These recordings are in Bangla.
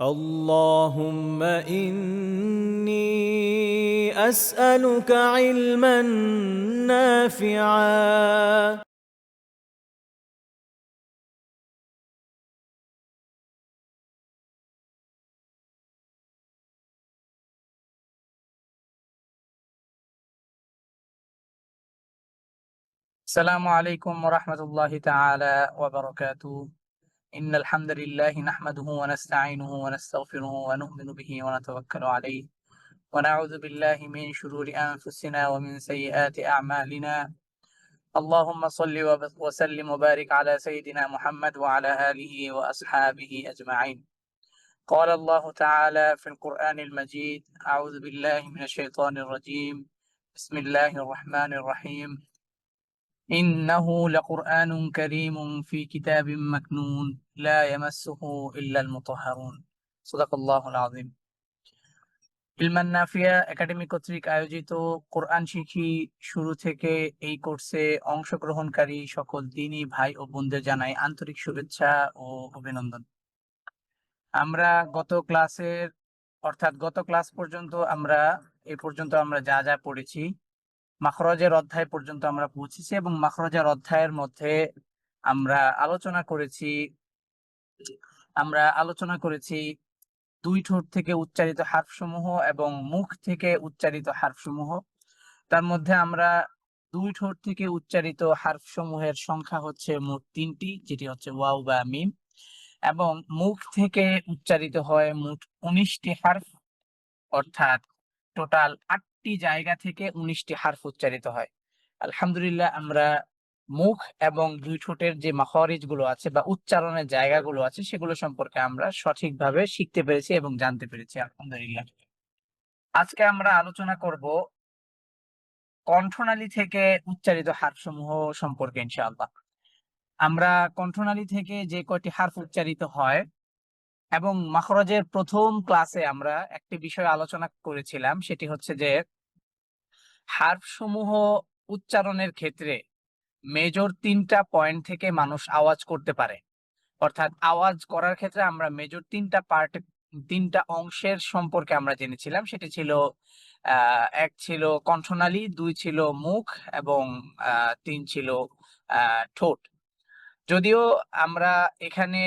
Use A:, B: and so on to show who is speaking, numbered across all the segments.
A: اللهم إني أسألك علما نافعا.
B: السلام عليكم ورحمة الله تعالى وبركاته. إن الحمد لله نحمده ونستعينه ونستغفره ونؤمن به ونتوكل عليه ونعوذ بالله من شرور أنفسنا ومن سيئات أعمالنا. اللهم صل وسلم وبارك على سيدنا محمد وعلى آله وأصحابه أجمعين. قال الله تعالى في القرآن المجيد أعوذ بالله من الشيطان الرجيم. بسم الله الرحمن الرحيم. إنه لقرآن كريم في كتاب مكنون لا يمسه إلا المطهرون صدق الله العظيم ইলমান নাফিয়া একাডেমি কর্তৃক আয়োজিত কোরআন শিখি শুরু থেকে এই কোর্সে অংশগ্রহণকারী সকল দিনী ভাই ও বোনদের জানাই আন্তরিক শুভেচ্ছা ও অভিনন্দন আমরা গত ক্লাসের অর্থাৎ গত ক্লাস পর্যন্ত আমরা এ পর্যন্ত আমরা যা যা পড়েছি মাখরজের অধ্যায় পর্যন্ত আমরা পৌঁছেছি এবং মাখরজের অধ্যায়ের মধ্যে আমরা আলোচনা করেছি, আমরা আলোচনা করেছি দুই ঠোঁট থেকে উচ্চারিত হার্ফসমূহ এবং মুখ থেকে উচ্চারিত হার্ফসমূহ। তার মধ্যে আমরা দুই ঠোঁট থেকে উচ্চারিত হার্ফসমূহের সংখ্যা হচ্ছে মোট তিনটি, যেটি হচ্ছে ওয়াও বা মিম, এবং মুখ থেকে উচ্চারিত হয় মোট উনিশটি হার্ফ, অর্থাৎ টোটাল আটটি জায়গা থেকে উনিশটি হার্ফ উচ্চারিত হয়। আলহামদুলিল্লাহ, আমরা মুখ এবং দুই ঠোঁটের যে মাখরিজগুলো আছে বা উচ্চারণের জায়গাগুলো আছে, সেগুলো সম্পর্কে আমরা সঠিকভাবে শিখতে পেরেছি এবং জানতে পেরেছি, আলহামদুলিল্লাহ। আজকে আমরা আলোচনা করব কণ্ঠনালী থেকে উচ্চারিত হার্ফসমূহ সম্পর্কে, ইনশাআল্লাহ। আমরা কণ্ঠনালী থেকে যে কয়টি হার্ফ উচ্চারিত হয় এবং মাখরজের প্রথম ক্লাসে আমরা একটি বিষয় আলোচনা করেছিলাম, সেটি হচ্ছে যে হার্ফ সমূহ উচ্চারণের ক্ষেত্রে মেজর তিনটা পয়েন্ট থেকে মানুষ আওয়াজ করতে পারে। অর্থাৎ আওয়াজ করার ক্ষেত্রে আমরা মেজর তিনটা পার্ট তিনটা অংশের সম্পর্কে আমরা জেনেছিলাম। সেটি ছিল এক ছিল কণ্ঠনালী, দুই ছিল মুখ এবং তিন ছিল ঠোঁট। যদিও আমরা এখানে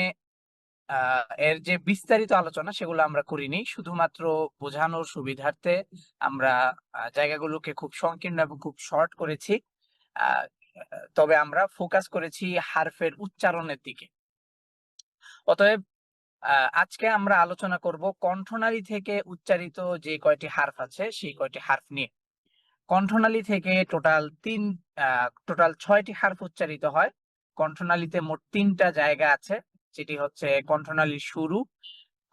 B: এর যে বিস্তারিত আলোচনা সেগুলো আমরা করিনি। শুধুমাত্র বোঝানোর সুবিধার্থে আমরা জায়গাগুলোকে খুব সংকীর্ণ এবং খুব শর্ট করেছি। তবে আমরা ফোকাস করেছি হারফের উচ্চারণের দিকে। অতএব আজকে আমরা আলোচনা করব কণ্ঠনালী থেকে উচ্চারিত যে কয়টি হার্ফ আছে সেই কয়টি হার্ফ নিয়ে। কণ্ঠনালী থেকে টোটাল তিন টোটাল ছয়টি হার্ফ উচ্চারিত হয়। কণ্ঠনালীতে মোট তিনটা জায়গা আছে। যেটি হচ্ছে কণ্ঠনালীর শুরু,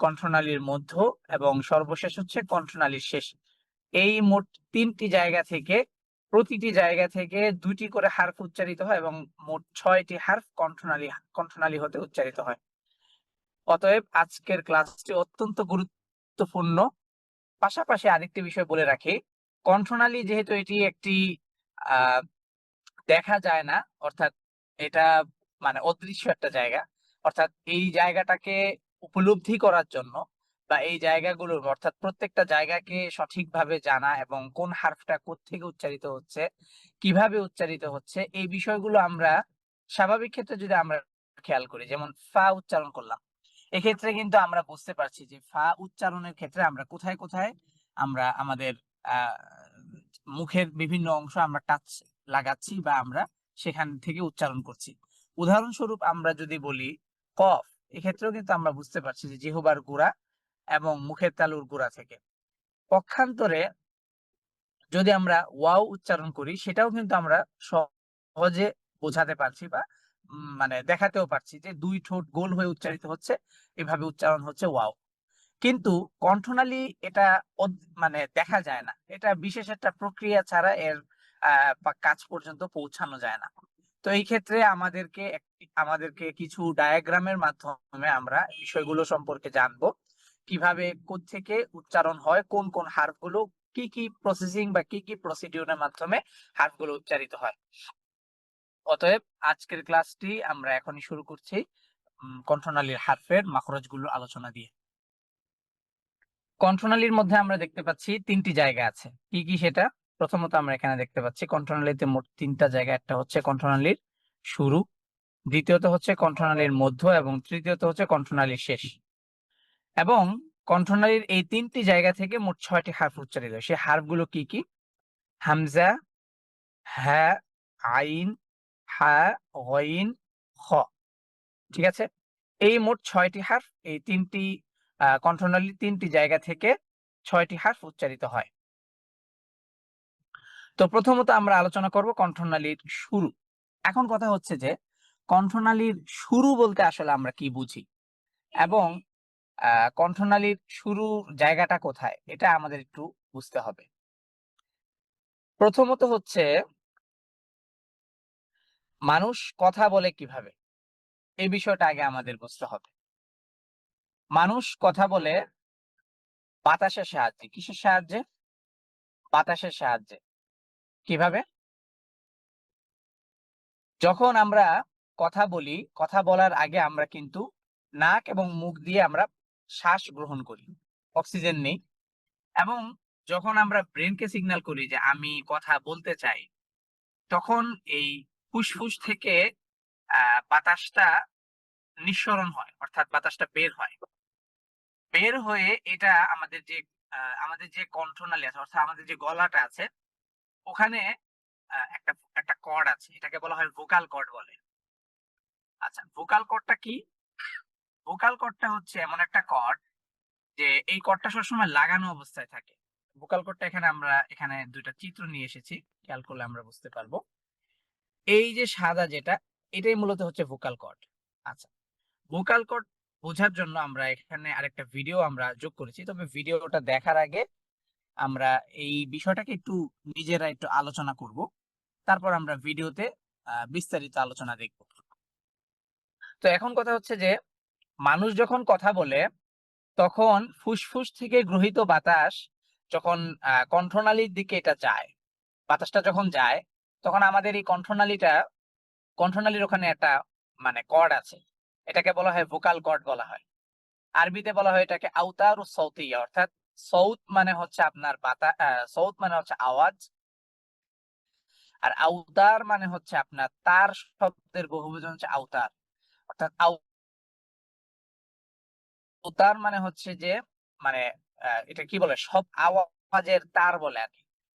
B: কণ্ঠনালীর মধ্য এবং সর্বশেষ হচ্ছে কণ্ঠনালীর শেষ। এই মোট তিনটি জায়গা থেকে, প্রতিটি জায়গা থেকে দুইটি করে হার্ফ উচ্চারিত হয় এবং মোট ছয়টি হার্ফ কণ্ঠনালী কণ্ঠনালী হতে উচ্চারিত হয়। অতএব আজকের ক্লাসটি অত্যন্ত গুরুত্বপূর্ণ। পাশাপাশি আরেকটি বিষয় বলে রাখি, কণ্ঠনালী যেহেতু এটি একটি দেখা যায় না, অর্থাৎ এটা মানে অদৃশ্য একটা জায়গা। অর্থাৎ এই জায়গাটাকে উপলব্ধি করার জন্য বা এই জায়গাগুলোর অর্থাৎ প্রত্যেকটা জায়গাকে সঠিকভাবে জানা এবং কোন হার্ফটা থেকে উচ্চারিত হচ্ছে, কীভাবে উচ্চারিত হচ্ছে, এই বিষয়গুলো আমরা স্বাভাবিক ক্ষেত্রে যদি আমরা খেয়াল করি, যেমন ফা উচ্চারণ করলাম, এক্ষেত্রে কিন্তু আমরা বুঝতে পারছি যে ফা উচ্চারণের ক্ষেত্রে আমরা কোথায় কোথায় আমরা আমাদের মুখের বিভিন্ন অংশ আমরা টাচ লাগাচ্ছি বা আমরা সেখান থেকে উচ্চারণ করছি। উদাহরণস্বরূপ আমরা যদি বলি কফ, এক্ষেত্রেও কিন্তু আমরা বুঝতে পারছি যে জিহবার গুড়া এবং মুখের তালুর গুড়া থেকে। পক্ষান্তরে যদি আমরা ওয়াও উচ্চারণ করি, সেটাও কিন্তু আমরা সহজে বোঝাতে পারছি বা মানে দেখাতেও পারছি যে দুই ঠোঁট গোল হয়ে উচ্চারিত হচ্ছে, এভাবে উচ্চারণ হচ্ছে ওয়াও। কিন্তু কণ্ঠনালী এটা মানে দেখা যায় না। এটা বিশেষ একটা প্রক্রিয়া ছাড়া এর কাজ পর্যন্ত পৌঁছানো যায় না। তো এই ক্ষেত্রে আমাদেরকে আমাদেরকে কিছু ডায়াগ্রামের মাধ্যমে আমরা বিষয়গুলো সম্পর্কে জানব। কীভাবে থেকে উচ্চারণ হয়, কোন কোন হার্ফগুলো কি কি প্রসেসিং বা কি কি প্রসিডিউরের মাধ্যমে হার্ফগুলো উচ্চারিত হয়। অতএব আজকের ক্লাসটি আমরা এখনই শুরু করছি কণ্ঠনালীর হার্ফের মাখরজগুলো আলোচনা দিয়ে। কণ্ঠনালীর মধ্যে আমরা দেখতে পাচ্ছি তিনটি জায়গা আছে। কি কি সেটা? প্রথমত আমরা এখানে দেখতে পাচ্ছি কণ্ঠনালীতে মোট তিনটা জায়গা একটা হচ্ছে কণ্ঠনালীর শুরু, দ্বিতীয়ত হচ্ছে কণ্ঠনালীর মধ্য এবং তৃতীয়ত হচ্ছে কণ্ঠনালীর শেষ। এবং কণ্ঠনালীর এই তিনটি জায়গা থেকে মোট ছয়টি হার্ফ উচ্চারিত সেই হার্ফগুলো কি কি? হামজা হ্যাঁ আইন, হা, গইন, খ। ঠিক আছে? এই মোট ছয়টি হার্ফ, এই তিনটি কণ্ঠনালীর তিনটি জায়গা থেকে ছয়টি হার্ফ উচ্চারিত হয়। তো প্রথমত আমরা আলোচনা করব কণ্ঠনালীর শুরু। এখন কথা হচ্ছে যে, কণ্ঠনালীর শুরু বলতে আসলে আমরা কি বুঝি? এবং কণ্ঠনালীর শুরু জায়গাটা কোথায়? এটা আমাদের একটু বুঝতে হবে। প্রথমত হচ্ছে, মানুষ কথা বলে কীভাবে? এই বিষয়টা আগে আমাদের বুঝতে হবে। মানুষ কথা বলে বাতাসের সাহায্যে। কিসের সাহায্যে? বাতাসের সাহায্যে। কীভাবে? যখন আমরা কথা বলি, কথা বলার আগে আমরা কিন্তু নাক এবং মুখ দিয়ে আমরা শ্বাস গ্রহণ করি, অক্সিজেন নেই। এবং যখন আমরা ব্রেনকে সিগন্যাল করি যে আমি কথা বলতে চাই, তখন এই ফুসফুস থেকে বাতাসটা নিঃসরণ হয়, অর্থাৎ বাতাসটা বের হয়। বের হয়ে এটা আমাদের যে আমাদের যে কণ্ঠনালী আছে, অর্থাৎ আমাদের যে গলাটা আছে ওখানে একটা একটা কর্ড আছে। এটাকে বলা হয় ভোকাল কর্ড বলে। আচ্ছা ভোকাল কর্ডটা কি? ভোকাল কর্ডটা হচ্ছে এমন একটা কর্ড যে এই কর্ডটা সবসময় লাগানো অবস্থায় থাকে। ভোকাল কর্ডটা এখানে আমরা, এখানে দুইটা চিত্র নিয়ে এসেছি। খেয়াল করলে আমরা বুঝতে পারব। এই যে সাদা যেটা, এটাই মূলত হচ্ছে ভোকাল কর্ড আচ্ছা ভোকাল কর্ড বোঝার জন্য আমরা এখানে আরেকটা ভিডিও আমরা যোগ করেছি। তবে ভিডিওটা দেখার আগে আমরা এই বিষয়টাকে একটু নিজেরা একটু আলোচনা করব। তারপর আমরা ভিডিওতে বিস্তারিত আলোচনা দেখব। তো এখন কথা হচ্ছে যে, মানুষ যখন কথা বলে, তখন ফুসফুস থেকে গ্রহিত বাতাস যখন কণ্ঠনালীর দিকে এটা যায়, বাতাসটা যখন যায়, তখন আমাদের এই কণ্ঠনালীটা, কণ্ঠনালীর ওখানে একটা মানে কর্ড আছে। এটাকে বলা হয় ভোকাল কর্ড বলা হয়। আরবিতে বলা হয় এটাকে আউতার ও সৌতিয়া, অর্থাৎ সৌত মানে হচ্ছে আপনার বাতা সৌত মানে হচ্ছে আওয়াজ। আর আউতার মানে হচ্ছে আপনার, তার শব্দের বহুবচন হচ্ছে আউতার অর্থাৎ আউতার মানে হচ্ছে যে মানে এটা কি বলে? সব আওয়াজের তার বলে আর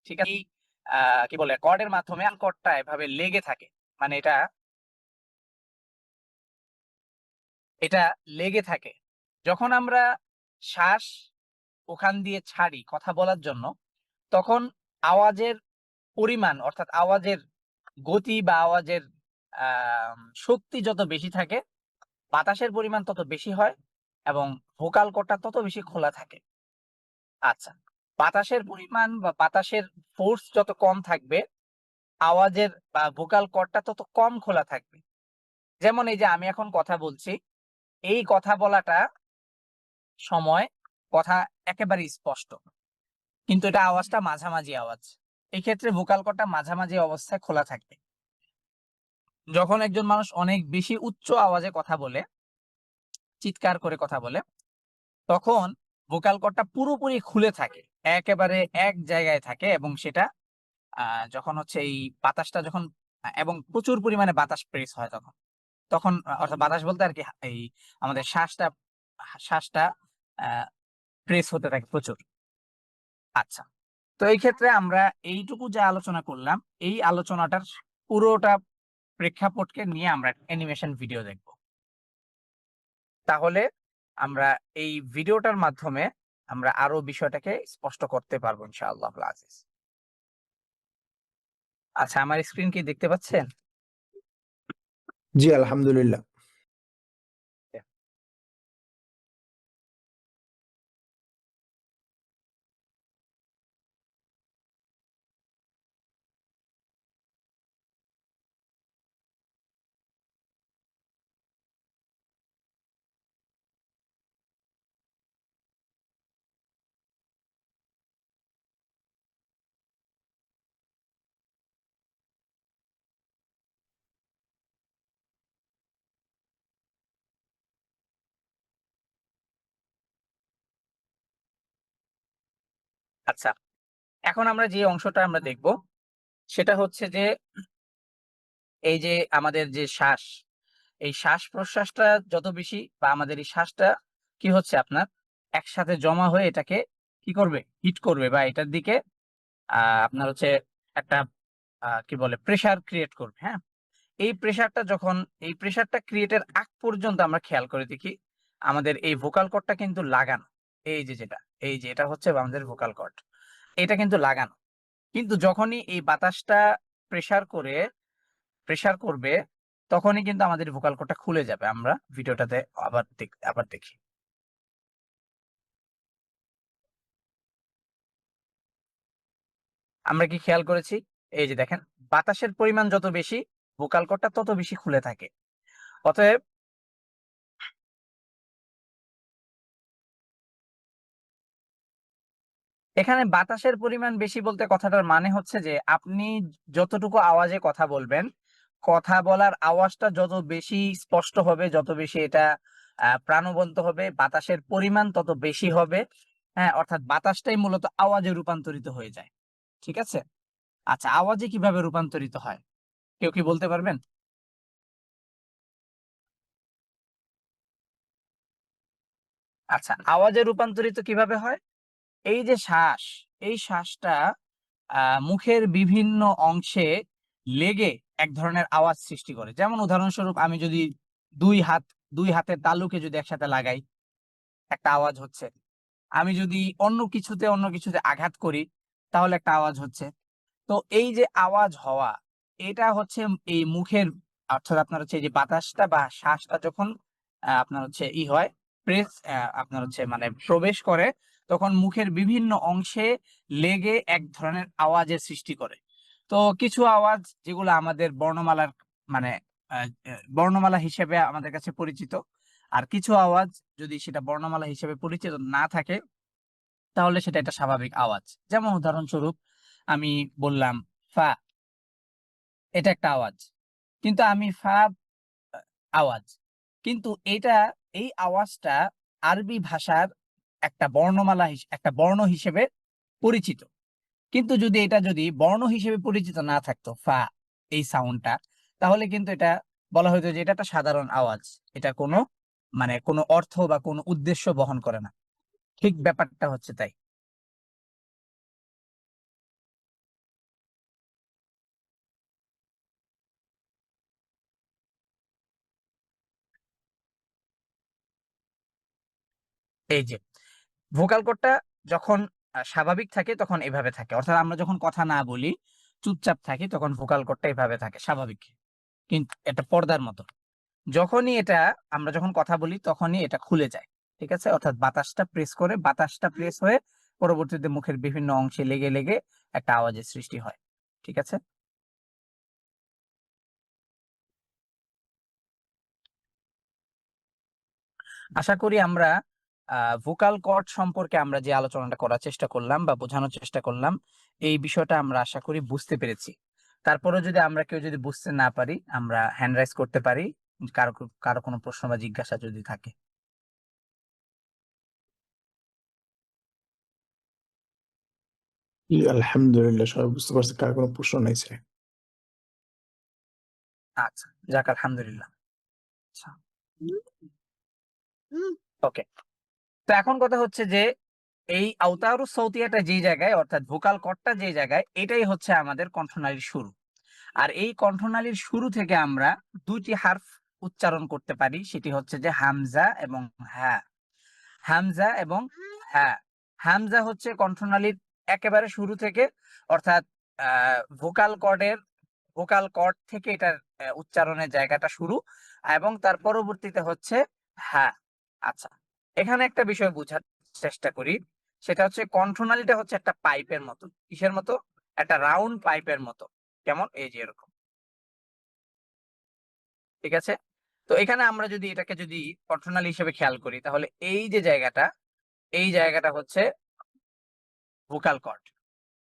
B: ঠিক আছে? কি বলে? কর্ডের মাধ্যমে কর্ডটা এভাবে লেগে থাকে। মানে এটা এটা লেগে থাকে। যখন আমরা শ্বাস ওখান দিয়ে ছাড়ি কথা বলার জন্য, তখন আওয়াজের পরিমাণ অর্থাৎ আওয়াজের গতি বা আওয়াজের শক্তি যত বেশি থাকে, বাতাসের পরিমাণ তত বেশি হয় এবং ভোকাল কর্ডটা তত বেশি খোলা থাকে। আচ্ছা বাতাসের পরিমাণ বা বাতাসের ফোর্স যত কম থাকবে, আওয়াজের বা ভোকাল কর্ডটা তত কম খোলা থাকবে। যেমন এই যে আমি এখন কথা বলছি, এই কথা বলাটা সময় কথা একেবারে স্পষ্ট। কিন্তু এটা আওয়াজটা মাঝামাঝি আওয়াজ। এই ক্ষেত্রে ভোকাল কর্ডটা মাঝামাঝি অবস্থায় খোলা থাকবে। যখন একজন মানুষ অনেক বেশি উচ্চ আওয়াজে কথা বলে, চিৎকার করে কথা বলে, তখন ভোকাল কর্ডটা পুরোপুরি খুলে থাকে। একেবারে এক জায়গায় থাকে এবং সেটা যখন হচ্ছে এই বাতাসটা যখন এবং প্রচুর পরিমাণে বাতাস প্রেস হয় তখন। তখন, অর্থাৎ বাতাস বলতে আর কি, এই আমাদের শ্বাসটা শ্বাসটা প্রেস হতে থাকে প্রচুর। আচ্ছা তো এই ক্ষেত্রে আমরা এইটুকু যে আলোচনা করলাম, এই আলোচনাটার পুরোটা প্রেক্ষাপটকে নিয়ে আমরা অ্যানিমেশন ভিডিও দেখব। তাহলে আমরা এই ভিডিওটার মাধ্যমে আমরা আরও বিষয়টাকে স্পষ্ট করতে পারব ইনশাআল্লাহ আজিজ আচ্ছা আমার স্ক্রিন কি দেখতে পাচ্ছেন?
C: জি, আলহামদুলিল্লাহ।
B: আচ্ছা এখন আমরা যে অংশটা আমরা দেখব, সেটা হচ্ছে যে এই যে আমাদের যে শ্বাস, এই শ্বাস প্রশ্বাসটা যত বেশি বা আমাদের এই শ্বাসটা কি হচ্ছে আপনার? একসাথে জমা হয়ে এটাকে কি করবে? হিট করবে বা এটার দিকে আপনার হচ্ছে একটা কি বলে প্রেশার ক্রিয়েট করবে হ্যাঁ? এই প্রেশারটা যখন, এই প্রেশারটা ক্রিয়েটের আগ পর্যন্ত আমরা খেয়াল করে দেখি, আমাদের এই ভোকাল কর্ডটা কিন্তু লাগানো। এই যে যেটা, এই যে এটা হচ্ছে আমাদের ভোকাল কর্ড এটা কিন্তু লাগানো। কিন্তু যখনই এই বাতাসটা প্রেসার করে প্রেসার করবে, তখনই কিন্তু আমাদের ভোকাল কর্ডটা খুলে যাবে। আমরা ভিডিওটাতে আবার আবার দেখি। আমরা কি খেয়াল করেছি? এই যে দেখেন, বাতাসের পরিমাণ যত বেশি ভোকাল কর্ডটা তত বেশি খুলে থাকে। অতএব এখানে বাতাসের পরিমাণ বেশি বলতে কথাটার মানে হচ্ছে যে, আপনি যতটুকু আওয়াজে কথা বলবেন, কথা বলার আওয়াজটা যত বেশি স্পষ্ট হবে, যত বেশি এটা প্রাণবন্ত হবে, বাতাসের পরিমাণ তত বেশি হবে হ্যাঁ অর্থাৎ বাতাসটাই মূলত আওয়াজে রূপান্তরিত হয়ে যায়। ঠিক আছে? আচ্ছা আওয়াজে কীভাবে রূপান্তরিত হয়? কেউ কি বলতে পারবেন? আচ্ছা আওয়াজে রূপান্তরিত কীভাবে হয়? এই যে শ্বাস, এই শ্বাসটা মুখের বিভিন্ন অংশে লেগে এক ধরনের আওয়াজ সৃষ্টি করে। যেমন উদাহরণস্বরূপ আমি যদি দুই হাত, দুই হাতের তালুকে যদি একসাথে লাগাই, একটা আওয়াজ হচ্ছে। আমি যদি অন্য কিছুতে অন্য কিছুতে আঘাত করি, তাহলে একটা আওয়াজ হচ্ছে। তো এই যে আওয়াজ হওয়া, এটা হচ্ছে এই মুখের, অর্থাৎ আপনার হচ্ছে যে বাতাসটা বা শ্বাসটা যখন আপনার হচ্ছে ই হয়, প্রেস আপনার হচ্ছে মানে প্রবেশ করে তখন মুখের বিভিন্ন অংশে লেগে এক ধরনের আওয়াজের সৃষ্টি করে। তো কিছু আওয়াজ যেগুলো আমাদের বর্ণমালার মানে বর্ণমালা হিসেবে আমাদের কাছে পরিচিত। আর কিছু আওয়াজ যদি সেটা বর্ণমালা হিসেবে পরিচিত না থাকে, তাহলে সেটা একটা স্বাভাবিক আওয়াজ। যেমন উদাহরণস্বরূপ, আমি বললাম, ফা, এটা একটা আওয়াজ। কিন্তু আমি ফা আওয়াজ। কিন্তু এটা, এই আওয়াজটা আরবি ভাষার একটা বর্ণমালা একটা বর্ণ হিসেবে পরিচিত। কিন্তু যদি এটা যদি বর্ণ হিসেবে পরিচিত না থাকতো, ফা, এই সাউন্ডটা তাহলে কিন্তু এটা বলা হতো যে এটা একটা সাধারণ আওয়াজ। এটা কোনো মানে কোনো অর্থ বা কোনো উদ্দেশ্য বহন করে না। ঠিক ব্যাপারটা হচ্ছে তাই। এই যে ভোকাল কর্ডটা যখন স্বাভাবিক থাকে তখন এভাবে থাকে। অর্থাৎ আমরা যখন কথা না বলি, চুপচাপ থাকি, তখন ভোকাল কর্ডটা এভাবে থাকে, স্বাভাবিক। কিন্তু এটা পর্দার মতো। যখনই এটা আমরা যখন কথা বলি, তখনই এটা খুলে যায়, ঠিক আছে? অর্থাৎ বাতাসটা প্রেস করে, বাতাসটা প্রেস হয়ে পরবর্তীতে মুখের বিভিন্ন অংশে লেগে লেগে একটা আওয়াজের সৃষ্টি হয়, ঠিক আছে? আশা করি আমরা ভোকাল কর্ড সম্পর্কে আমরা যে আলোচনাটা করার চেষ্টা করলাম বা বোঝানোর চেষ্টা করলাম এই বিষয়টা আমরা আশা করি বুঝতে পেরেছি। তারপরে যদি আমরা কেউ যদি বুঝতে না পারি আমরা হ্যান্ড রাইজ করতে পারি কারও কারও কোনো প্রশ্ন বা জিজ্ঞাসা যদি থাকে।
C: জি, আলহামদুলিল্লাহ সবাই বুঝতে পারছে কার কোনো প্রশ্ন নাই স্যার।
B: আচ্ছা যাক আলহামদুলিল্লাহ। আচ্ছা। ওকে তো এখন কথা হচ্ছে যে, এই আওতারু সৌতিয়াটা যে জায়গায়, অর্থাৎ ভোকাল কর্ডটা যে জায়গায়, এটাই হচ্ছে আমাদের কণ্ঠনালীর শুরু। আর এই কণ্ঠনালীর শুরু থেকে আমরা দুইটি হার্ফ উচ্চারণ করতে পারি, সেটি হচ্ছে যে হামজা এবং হ্যাঁ। হামজা এবং হ্যাঁ। হামজা হচ্ছে কণ্ঠনালীর একেবারে শুরু থেকে, অর্থাৎ ভোকাল কর্ডের, ভোকাল কর্ড থেকে এটার উচ্চারণের জায়গাটা শুরু, এবং তার পরবর্তীতে হচ্ছে হ্যাঁ। আচ্ছা। এখানে একটা বিষয় বোঝার চেষ্টা করি। সেটা হচ্ছে কণ্ঠনালীটা হচ্ছে একটা পাইপের মতো। কিসের মতো? একটা রাউন্ড পাইপের মতো। কেমন? এই যে এরকম। ঠিক আছে? তো এখানে আমরা যদি এটাকে যদি কণ্ঠনালী হিসেবে খেয়াল করি, তাহলে এই যে জায়গাটা, এই জায়গাটা হচ্ছে ভোকাল কর্ড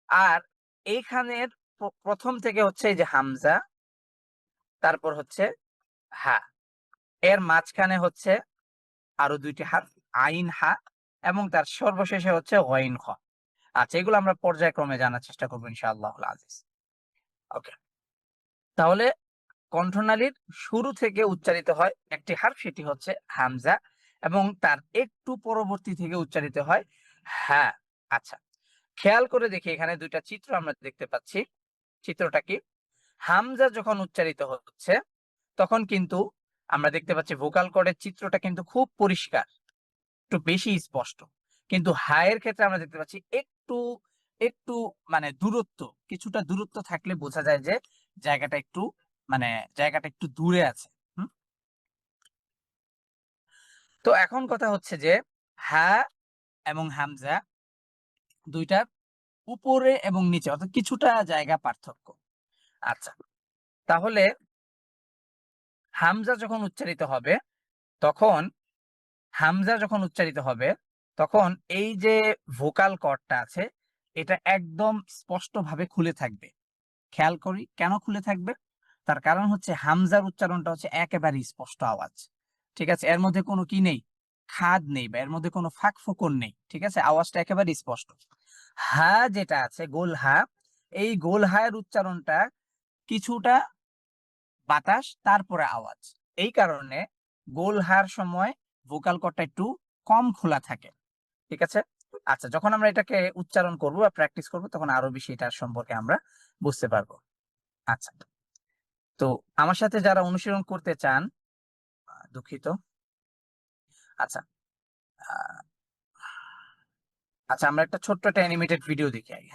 B: আর এইখানের প্রথম থেকে হচ্ছে এই যে হামজা, তারপর হচ্ছে হা। এর মাঝখানে হচ্ছে আরও দুইটি হাত, আইন হা এবং তার সর্বশেষে হচ্ছে গইন খ। আচ্ছা এগুলো আমরা পর্যায়ক্রমে জানার চেষ্টা করব ইনশাআল্লাহ আজিজ। ওকে। তাহলে কণ্ঠনালীর শুরু থেকে উচ্চারিত হয় একটি হার্ফ, সেটি হচ্ছে হামজা এবং তার একটু পরবর্তী থেকে উচ্চারিত হয় হ্যাঁ। আচ্ছা খেয়াল করে দেখি এখানে দুইটা চিত্র আমরা দেখতে পাচ্ছি। চিত্রটা কি? হামজা যখন উচ্চারিত হচ্ছে, তখন কিন্তু আমরা দেখতে পাচ্ছি ভোকাল কর্ডের চিত্রটা কিন্তু খুব পরিষ্কার, একটু বেশি স্পষ্ট। কিন্তু হায়ের ক্ষেত্রে আমরা দেখতে পাচ্ছি একটু একটু মানে দূরত্ব, কিছুটা দূরত্ব থাকলে বোঝা যায় যে জায়গাটা একটু মানে জায়গাটা একটু দূরে আছে তো এখন কথা হচ্ছে যে হা এবং হামজা দুইটা উপরে এবং নিচে, অর্থাৎ কিছুটা জায়গা পার্থক্য। আচ্ছা তাহলে হামজা যখন উচ্চারিত হবে, তখন হামজা যখন উচ্চারিত হবে, তখন এই যে ভোকাল কর্ডটা আছে, এটা একদম স্পষ্টভাবে খুলে থাকবে। খেয়াল করি, কেন খুলে থাকবে? তার কারণ হচ্ছে হামজার উচ্চারণটা হচ্ছে একেবারে স্পষ্ট আওয়াজ। ঠিক আছে? এর মধ্যে কোনো কি নেই? খাদ নেই বা এর মধ্যে কোনো ফাঁক ফোকর নেই। ঠিক আছে? আওয়াজটা একেবারে স্পষ্ট। হা যেটা আছে, গোল হা, এই গোল হায়ের উচ্চারণটা কিছুটা বাতাস, তারপরে আওয়াজ। এই কারণে গোল হার সময় ভোকাল কর্ডটা একটু কম খোলা থাকে। ঠিক আছে? আচ্ছা যখন আমরা এটাকে উচ্চারণ করব বা প্র্যাকটিস করব, তখন আরও বেশি এটার সম্পর্কে আমরা বুঝতে পারব। আচ্ছা তো আমার সাথে যারা অনুশীলন করতে চান দুঃখিত। আচ্ছা আচ্ছা আমরা একটা ছোট্ট একটা অ্যানিমেটেড ভিডিও দেখি আগে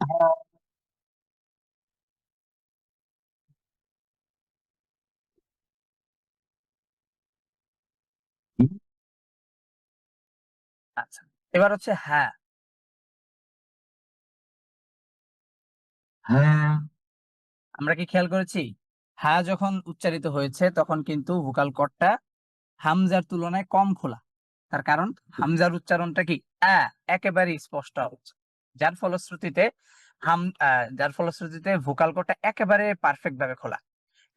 B: হ্যাঁ। আচ্ছা এবার হচ্ছে হ্যাঁ। হ্যাঁ। আমরা কি খেয়াল করেছি? হ্যাঁ যখন উচ্চারিত হয়েছে তখন কিন্তু ভোকাল কর্ডটা হামজার তুলনায় কম খোলা। তার কারণ হামজার উচ্চারণটা কি? আ একেবারে স্পষ্ট হচ্ছে যার ফলশ্রুতিতে হাম যার ফলশ্রুতিতে ভোকাল কর্ডটা একেবারে পারফেক্ট ভাবে খোলা।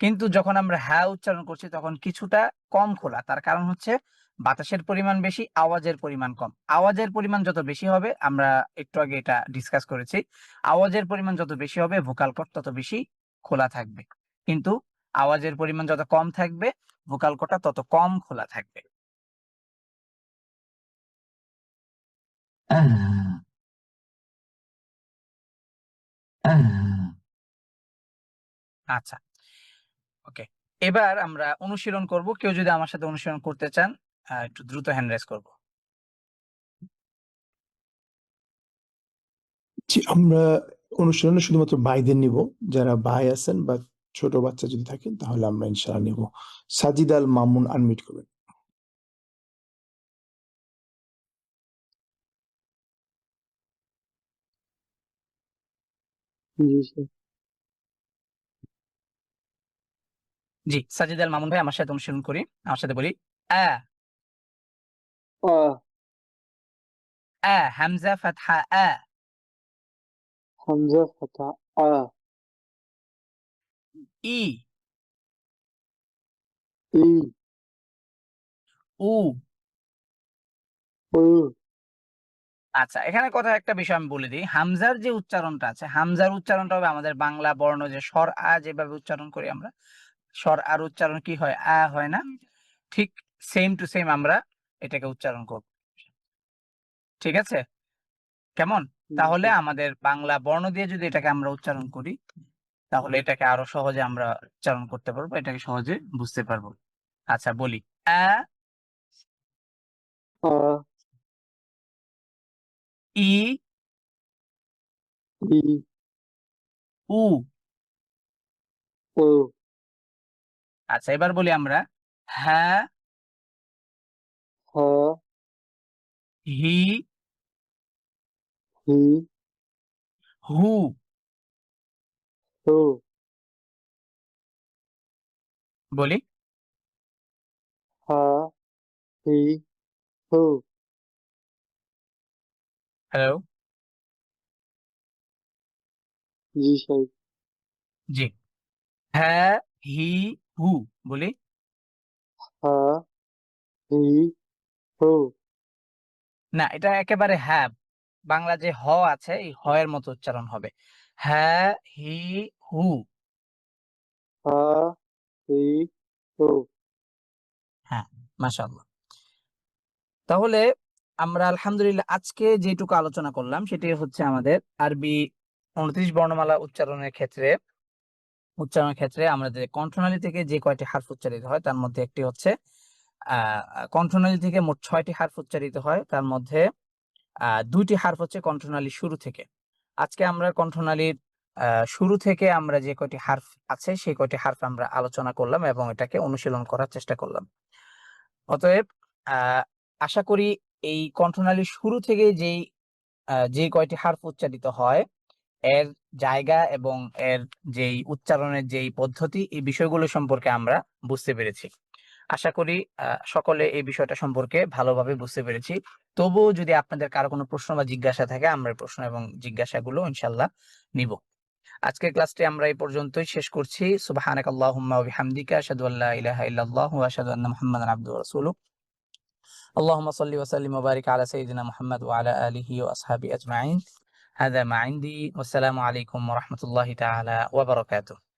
B: কিন্তু যখন আমরা হ্যাঁ উচ্চারণ করছি, তখন কিছুটা কম খোলা। তার কারণ হচ্ছে বাতাসের পরিমাণ বেশি, আওয়াজের পরিমাণ কম। আওয়াজের পরিমাণ যত বেশি হবে, আমরা একটু আগে এটা ডিসকাস করেছি, আওয়াজের পরিমাণ যত বেশি হবে ভোকাল কর্ড তত বেশি খোলা থাকবে। কিন্তু আওয়াজের পরিমাণ যত কম থাকবে ভোকাল কর্ডটা তত কম খোলা থাকবে। আচ্ছা ওকে। এবার আমরা অনুশীলন করব। কেউ যদি আমার সাথে অনুশীলন করতে চান একটু দ্রুত হ্যান্ড রেজ করব।
C: আমরা অনুশীলনে শুধুমাত্র ভাইদের নিব। যারা ভাই আছেন বা ছোট বাচ্চা যদি থাকেন, তাহলে আমরা ইনশাআল্লাহ নিব। সাজিদ আল মামুন আনমিট করবেন।
B: জি সাজিদ আল মামুন ভাই আমার সাথে অনুশীলন করি। আমার সাথে বলি আ
D: আ
B: আ হামজা ফাতহা আ
D: হামজা ফাতা আ
B: ই।
D: ই।
B: উ।
D: উ।
B: আচ্ছা এখানে কথা একটা বিষয় আমি বলে দিই। হামজার যে উচ্চারণটা আছে হামজার উচ্চারণটা হবে আমাদের বাংলা বর্ণ যে স্বর আ যেভাবে উচ্চারণ করি আমরা স্বর আর উচ্চারণ কি হয় আ হয় না? ঠিক সেম টু সেম আমরা এটাকে উচ্চারণ করব। ঠিক আছে? কেমন? তাহলে আমাদের বাংলা বর্ণ দিয়ে যদি এটাকে আমরা উচ্চারণ করি তাহলে এটাকে আরও সহজে আমরা উচ্চারণ করতে পারব এটাকে সহজে বুঝতে পারব। আচ্ছা বলি। আ
D: আ
B: ই
D: ই
B: উ
D: উ
B: আচ্ছা এবার বলি আমরা হ্যাঁ
D: হা
B: হি
D: হি
B: হু
D: হু।
B: বলি।
D: হা হি হু।
B: হ্যালো?
D: জি সাহেব
B: জি। হ্যাঁ হি হু বলি।
D: হা হি হু।
B: না এটা একেবারে হ্যাঁ। বাংলা যে হ আছে এই হ এর মতো উচ্চারণ হবে। হ্যাঁ হি হু।
D: হা হি। হু
B: মাশাআল্লাহ। তাহলে আমরা আলহামদুলিল্লাহ আজকে যেটুকু আলোচনা করলাম সেটি হচ্ছে আমাদের আরবি উনত্রিশ বর্ণমালা উচ্চারণের ক্ষেত্রে উচ্চারণের ক্ষেত্রে আমাদের কণ্ঠনালী থেকে যে কয়টি হারফ উচ্চারিত হয়, তার মধ্যে একটি হচ্ছে কণ্ঠনালী থেকে মোট ছয়টি হারফ উচ্চারিত হয়, তার মধ্যে দুইটি হারফ হচ্ছে কণ্ঠনালী শুরু থেকে। আজকে আমরা কণ্ঠনালীর শুরু থেকে আমরা যে কয়টি হারফ আছে, সেই কয়টি হারফ আমরা আলোচনা করলাম এবং এটাকে অনুশীলন করার চেষ্টা করলাম। অতএব আশা করি এই কণ্ঠনালীর শুরু থেকে যেই যে কয়টি হারফ উচ্চারিত হয়, এর জায়গা এবং এর যেই উচ্চারণের যেই পদ্ধতি, এই বিষয়গুলো সম্পর্কে আমরা বুঝতে পেরেছি। আশা করি সকলে এই বিষয়টা সম্পর্কে ভালোভাবে বুঝতে পেরেছি। তবুও যদি আপনাদের কারও কোনো প্রশ্ন বা জিজ্ঞাসা থাকে, আমরা প্রশ্ন এবং জিজ্ঞাসাগুলো ইনশাল্লাহ নিব। আজকের ক্লাসটি আমরা এই পর্যন্তই শেষ করছি। সুবহানাক আল্লাহুম্মা ওয়া বিহামদিকা, আশহাদু আল্লা ইলাহা ইল্লাল্লাহু ওয়া আশহাদু اللهم صل وسلم وبارك على سيدنا محمد وعلى آله وأصحابه أجمعين. هذا ما عندي والسلام عليكم ورحمة الله تعالى وبركاته.